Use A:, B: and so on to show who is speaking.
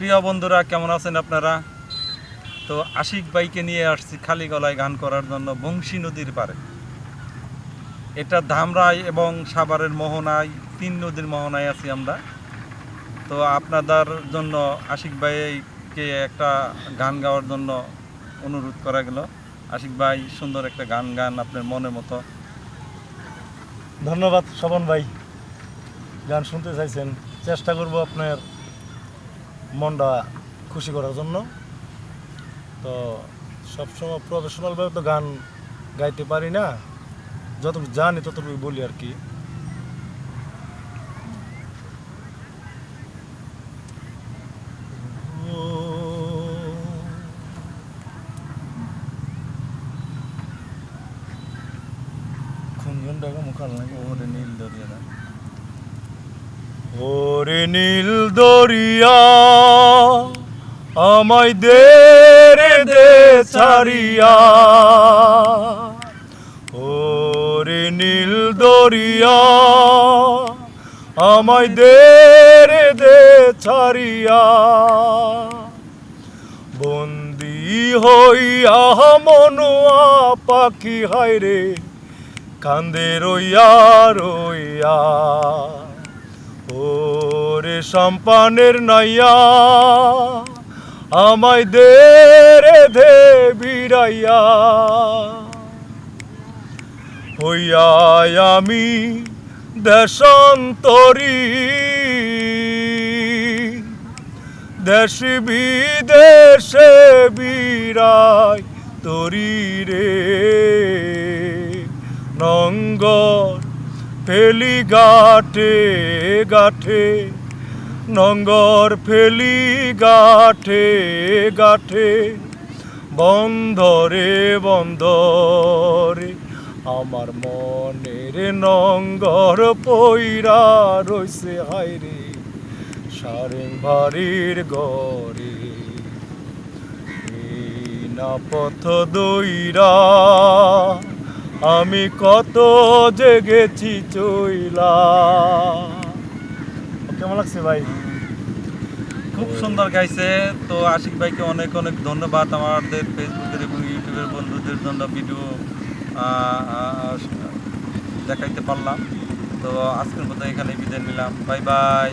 A: প্রিয় বন্ধুরা, কেমন আছেন আপনারা? তো আশিক বাইকে নিয়ে আসছি খালি গলায় গান করার জন্য বংশী নদীর পারে এটা ধামরাই এবং সাভারের মোহনায়, তিন নদীর মোহনায় আছি আমরা। তো আপনাদের জন্য, আশিক ভাইকে একটা গান গাওয়ার জন্য অনুরোধ করা গেল। আশিক ভাই, সুন্দর একটা গান গান আপনার মনের মতো।
B: ধন্যবাদ শবন ভাই। গান শুনতে চাইছেন। চেষ্টা করব আপনার মনটা খুশি করার জন্য। তো সবসময় প্রফেশনালভাবে তো গান গাইতে পারি না। যতটুকু জানি ততটুকু বলি আর কি। খুঞ্জনটাকে মুখাল নাকি
A: ওরে নীল দরিয়া
B: ওরে নীল দরিয়া, আমায় দে দে ছাড়িয়া। ওরে নীল দরিয়া, আমায় দে দে ছাড়িয়া। বন্দি হইয়া মনুয়া পাখি, হায়রে কান্দে রইয়া রইয়া। সম্পানের নাইয়া আমায় দে রে দে বিড়াইয়া। হইয়া আমি দেশান্তরী দেশ বিদেশে বিরাই তরি রে। নঙ্গর ফেলি গাঠে গাঠে নঙ্গর ফেলি গাঠে গাঠে বন্ধরে বন্ধরে আমার মনের নঙ্গর পইরা রইছে হাইরে সারেং ভারির গরে না পথ দইরা, আমি কত জেগেছি চইলা। কেমন লাগছে ভাই?
A: খুব সুন্দর গাইছে। তো আশিক ভাইকে অনেক অনেক ধন্যবাদ আমাদের ফেসবুকের এবং ইউটিউবের বন্ধুদের জন্য ভিডিও দেখাইতে পারলাম। তো আজকের মতো এখানে বিদায় নিলাম। Bye bye.